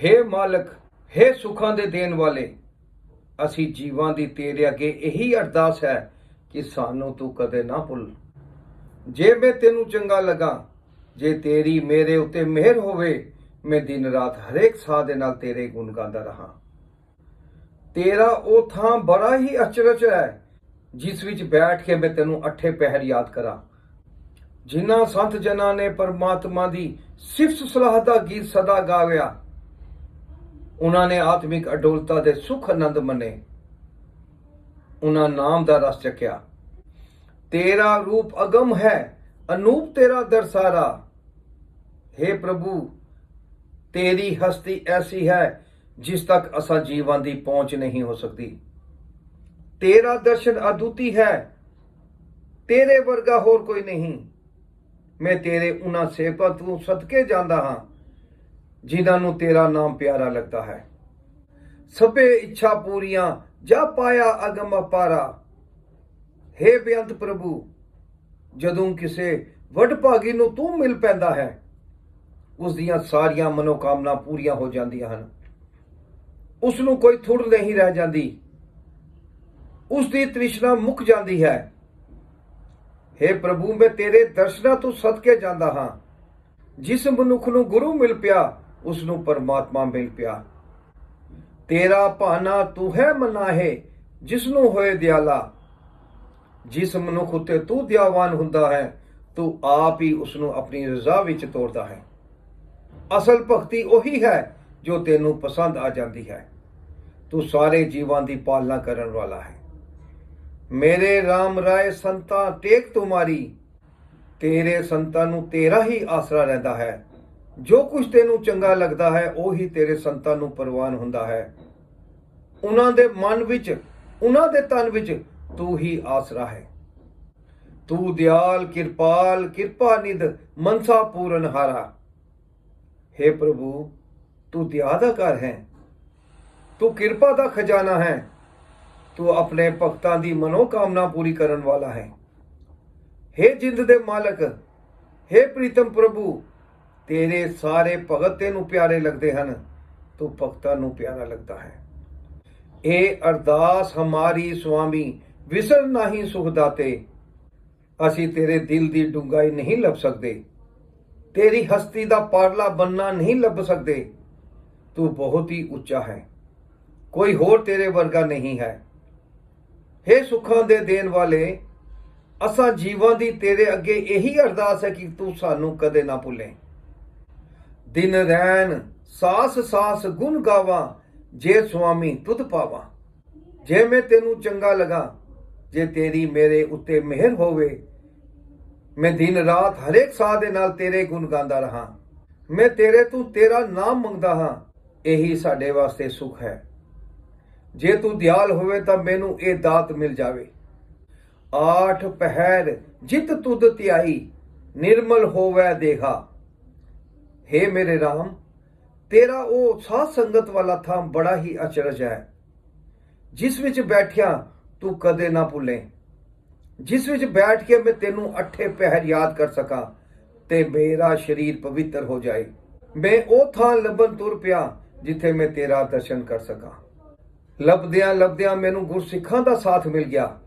ਹੇ ਮਾਲਕ, ਹੇ ਸੁਖਾਂ ਦੇ ਦੇਣ ਵਾਲੇ, ਅਸੀਂ ਜੀਵਾਂ ਦੀ ਤੇਰੇ ਅੱਗੇ ਇਹੀ ਅਰਦਾਸ ਹੈ ਕਿ ਸਾਨੂੰ ਤੂੰ ਕਦੇ ਨਾ ਭੁੱਲ। ਜੇ ਮੈਂ ਤੈਨੂੰ ਚੰਗਾ ਲਗਾ, ਜੇ ਤੇਰੀ ਮੇਰੇ ਉੱਤੇ ਮਿਹਰ ਹੋਵੇ, ਮੈਂ ਦਿਨ ਰਾਤ ਹਰੇਕ ਸਾਹ ਦੇ ਨਾਲ ਤੇਰੇ ਗੁਣ ਗਾਉਂਦਾ ਰਹਾ। ਤੇਰਾ ਉਹ ਥਾਂ ਬੜਾ ਹੀ ਅਚਰਜ ਹੈ, ਜਿਸ ਵਿੱਚ ਬੈਠ ਕੇ ਮੈਂ ਤੈਨੂੰ ਅੱਠੇ ਪਹਿਰ ਯਾਦ ਕਰਾਂ। ਜਿਨ੍ਹਾਂ ਸੰਤ ਜਨਾਂ ਨੇ ਪਰਮਾਤਮਾ ਦੀ ਸਿਫਤ ਸਲਾਹ ਦਾ ਗੀਤ ਸਦਾ ਗਾਵਿਆ ਉਹਨਾਂ ਨੇ ਆਤਮਿਕ ਅਡੋਲਤਾ ਦੇ ਸੁਖ ਆਨੰਦ ਮੰਨੇ। ਉਹਨਾਂ ਨਾਮ ਦਾ ਰਸ ਚੱਕਿਆ। ਤੇਰਾ ਰੂਪ ਅਗਮ ਹੈ, ਅਨੂਪ ਤੇਰਾ ਦਰਸਾਰਾ हे ਪ੍ਰਭੂ, ਤੇਰੀ ਹਸਤੀ ਐਸੀ ਹੈ, ਜਿਸ ਤੱਕ ਅਸਾਂ ਜੀਵਾਂ ਦੀ ਪਹੁੰਚ ਨਹੀਂ ਹੋ ਸਕਦੀ। ਤੇਰਾ ਦਰਸ਼ਨ ਅਦੁੱਤੀ ਹੈ, ਤੇਰੇ ਵਰਗਾ ਹੋਰ ਕੋਈ ਨਹੀਂ। ਮੈਂ ਤੇਰੇ ਉਹਨਾਂ ਸੇਵਕਾਂ ਤੋਂ ਸਦਕੇ ਜਾਂਦਾ ਹਾਂ। ਜਿਨ੍ਹਾਂ ਨੂੰ ਤੇਰਾ ਨਾਮ ਪਿਆਰਾ ਲੱਗਦਾ ਹੈ। ਸਭੇ ਇੱਛਾ ਪੂਰੀਆਂ, ਜਾ ਪਾਇਆ ਅਗਮ ਅਪਾਰਾ। हे ਬੇਅੰਤ ਪ੍ਰਭੂ, ਜਦੋਂ ਕਿਸੇ ਵੱਡ ਭਾਗੀ ਨੂੰ ਤੂੰ ਮਿਲ ਪੈਂਦਾ ਹੈ, ਉਸ ਦੀਆਂ ਸਾਰੀਆਂ ਮਨੋਕਾਮਨਾ ਪੂਰੀਆਂ ਹੋ ਜਾਂਦੀਆਂ ਹਨ। ਉਸ ਨੂੰ ਕੋਈ ਥੁੜ ਨਹੀਂ ਰਹਿ ਜਾਂਦੀ। ਉਸ ਦੀ ਤ੍ਰਿਸ਼ਨਾ ਮੁੱਕ ਜਾਂਦੀ ਹੈ। हे ਪ੍ਰਭੂ, ਮੈਂ ਤੇਰੇ ਦਰਸ਼ਨਾਂ ਤੋਂ ਸਦਕੇ ਜਾਂਦਾ ਹਾਂ। ਜਿਸ ਮਨੁੱਖ ਨੂੰ ਗੁਰੂ ਮਿਲ ਪਿਆ ਉਸ ਨੂੰ ਪਰਮਾਤਮਾ ਮਿਲ ਪਿਆ। ਤੇਰਾ ਭਾਣਾ ਤੂੰ ਹੈ ਮਨਾਹੇ ਜਿਸ ਨੂੰ ਹੋਏ ਦਿਆਲਾ। ਜਿਸ ਮਨੁੱਖ ਉਤੇ ਤੂੰ ਦਿਆਵਾਨ ਹੁੰਦਾ ਹੈ, ਤੂੰ ਆਪ ਹੀ ਉਸ ਨੂੰ ਆਪਣੀ ਰਜ਼ਾ ਵਿੱਚ ਤੋਰਦਾ ਹੈ। ਅਸਲ ਭਗਤੀ ਉਹੀ ਹੈ ਜੋ ਤੈਨੂੰ ਪਸੰਦ ਆ ਜਾਂਦੀ ਹੈ। ਤੂੰ ਸਾਰੇ ਜੀਵਾਂ ਦੀ ਪਾਲਣਾ ਕਰਨ ਵਾਲਾ ਹੈ। ਮੇਰੇ RAM ਰਾਏ ਸੰਤਾ, ਟੇਕ ਤੁਮਾਰੀ ਤੇਰੇ ਸੰਤਾਂ ਨੂੰ ਤੇਰਾ ਹੀ ਆਸਰਾ ਰਹਿੰਦਾ ਹੈ। ਜੋ ਕੁਝ ਤੈਨੂੰ ਚੰਗਾ ਲੱਗਦਾ ਹੈ ਉਹੀ ਤੇਰੇ ਸੰਤਾਂ ਨੂੰ ਪ੍ਰਵਾਨ ਹੁੰਦਾ ਹੈ ਉਹਨਾਂ ਦੇ ਮਨ ਵਿੱਚ ਉਹਨਾਂ ਦੇ ਤਨ ਵਿੱਚ ਤੂੰ ਹੀ ਆਸਰਾ ਹੈ ਤੂੰ ਦਿਆਲ ਕਿਰਪਾਲ ਕਿਰਪਾ ਨਿਧ ਮਨਸਾ ਪੂਰਨ ਹਾਰਾ हे ਪ੍ਰਭੂ ਤੂੰ ਦਇਆ ਦਾ ਘਰ ਹੈ ਤੂੰ ਕਿਰਪਾ ਦਾ ਖਜ਼ਾਨਾ ਹੈ ਤੂੰ ਆਪਣੇ ਭਗਤਾਂ ਦੀ ਮਨੋਕਾਮਨਾ ਪੂਰੀ ਕਰਨ ਵਾਲਾ ਹੈ हे ਜਿੰਦ ਦੇ ਮਾਲਕ हे ਪ੍ਰੀਤਮ ਪ੍ਰਭੂ ਤੇਰੇ ਸਾਰੇ ਭਗਤ ਤੈਨੂੰ ਪਿਆਰੇ ਲੱਗਦੇ ਹਨ, ਤੂੰ ਭਗਤਾਂ ਨੂੰ ਪਿਆਰਾ ਲੱਗਦਾ ਹੈ। ਇਹ ਅਰਦਾਸ, ਹਮਾਰੀ ਸੁਆਮੀ, ਵਿਸਰ ਨਹੀਂ ਸੁਖ ਦਾਤੇ। ਅਸੀਂ ਤੇਰੇ ਦਿਲ ਦੀ ਡੂੰਘਾਈ ਨਹੀਂ ਲੱਭ ਸਕਦੇ। ਤੇਰੀ ਹਸਤੀ ਦਾ ਪਾਰਲਾ ਬੰਨਾ ਨਹੀਂ ਲੱਭ ਸਕਦੇ। ਤੂੰ ਬਹੁਤ ਹੀ ਉੱਚਾ ਹੈ। ਕੋਈ ਹੋਰ ਤੇਰੇ ਵਰਗਾ ਨਹੀਂ ਹੈ। हे ਸੁੱਖਾਂ ਦੇ ਦੇਣ ਵਾਲੇ, ਅਸਾਂ ਜੀਵਾਂ ਦੀ ਤੇਰੇ ਅੱਗੇ ਇਹੀ ਅਰਦਾਸ ਹੈ ਕਿ ਤੂੰ ਸਾਨੂੰ ਕਦੇ ਨਾ ਭੁੱਲੇ। ਦਿਨ ਰਹਿਣ ਸਾਸ ਸਾਸ ਗੁਣ ਗਾਵਾਂ, ਜੇ ਸੁਆਮੀ ਤੁਧ ਪਾਵਾਂ। ਜੇ ਮੈਂ ਤੈਨੂੰ ਚੰਗਾ ਲਗਾ, ਜੇ ਤੇਰੀ ਮੇਰੇ ਉੱਤੇ ਮਿਹਰ ਹੋਵੇ, ਮੈਂ ਦਿਨ ਰਾਤ ਹਰੇਕ ਸਾਹ ਦੇ ਨਾਲ ਤੇਰੇ ਗੁਣ ਗਾਉਂਦਾ ਰਹਾ। ਮੈਂ ਤੇਰੇ ਤੋਂ ਤੇਰਾ ਨਾਮ ਮੰਗਦਾ ਹਾਂ, ਇਹੀ ਸਾਡੇ ਵਾਸਤੇ ਸੁਖ ਹੈ। ਜੇ ਤੂੰ ਦਿਆਲ ਹੋਵੇ ਤਾਂ ਮੈਨੂੰ ਇਹ ਦਾਤ ਮਿਲ ਜਾਵੇ। ਆਠ ਪਹਿਰ ਜਿਤ ਤੁਧ ਧਿਆਈ, ਨਿਰਮਲ ਹੋਵੇ ਦੇਖਾ हे ਮੇਰੇ RAM ਤੇਰਾ ਉਹ ਸਾਧ ਸੰਗਤ ਵਾਲਾ ਥਾਂ ਬੜਾ ਹੀ ਅਚਰਜ ਹੈ। ਜਿਸ ਵਿੱਚ ਬੈਠਿਆ ਤੂੰ ਕਦੇ ਨਾ ਭੁੱਲੇ। ਜਿਸ ਵਿੱਚ ਬੈਠ ਕੇ ਮੈਂ ਤੈਨੂੰ ਅੱਠੇ ਪਹਿਰ ਯਾਦ ਕਰ ਸਕਾਂ, ਤੇ ਮੇਰਾ ਸਰੀਰ ਪਵਿੱਤਰ ਹੋ ਜਾਏ। ਮੈਂ ਉਹ ਥਾਂ ਲੱਭਣ ਤੁਰ ਪਿਆ, ਜਿੱਥੇ ਮੈਂ ਤੇਰਾ ਦਰਸ਼ਨ ਕਰ ਸਕਾਂ। ਲੱਭਦਿਆਂ ਲੱਭਦਿਆਂ ਮੈਨੂੰ ਗੁਰਸਿੱਖਾਂ ਦਾ ਸਾਥ ਮਿਲ ਗਿਆ।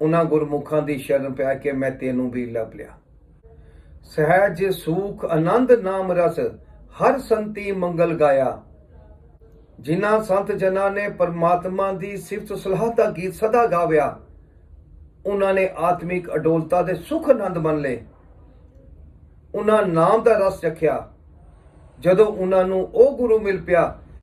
ਉਹਨਾਂ ਗੁਰਮੁਖਾਂ ਦੀ ਸ਼ਰਨ ਪੈ ਕੇ ਮੈਂ ਤੈਨੂੰ ਵੀ ਲੱਭ ਲਿਆ। ਸਹਿਜ, ਸੂਖ, ਆਨੰਦ, ਨਾਮ, ਰਸ, ਹਰ ਸੰਤੀ ਮੰਗਲ ਗਾਇਆ। ਜਿਨ੍ਹਾਂ ਸੰਤ ਜਨਾਂ ਨੇ ਪਰਮਾਤਮਾ ਦੀ ਸਿਫਤ ਸਲਾਹ ਦਾ ਗੀਤ ਸਦਾ ਗਾਵਿਆ, ਉਹਨਾਂ ਨੇ ਆਤਮਿਕ ਅਡੋਲਤਾ ਦੇ ਸੁਖ ਆਨੰਦ ਮੰਨ ਲਏ। ਉਹਨਾਂ ਨਾਮ ਦਾ ਰਸ ਚਖਿਆ ਜਦੋਂ ਉਹਨਾਂ ਨੂੰ ਉਹ ਗੁਰੂ ਮਿਲ ਪਿਆ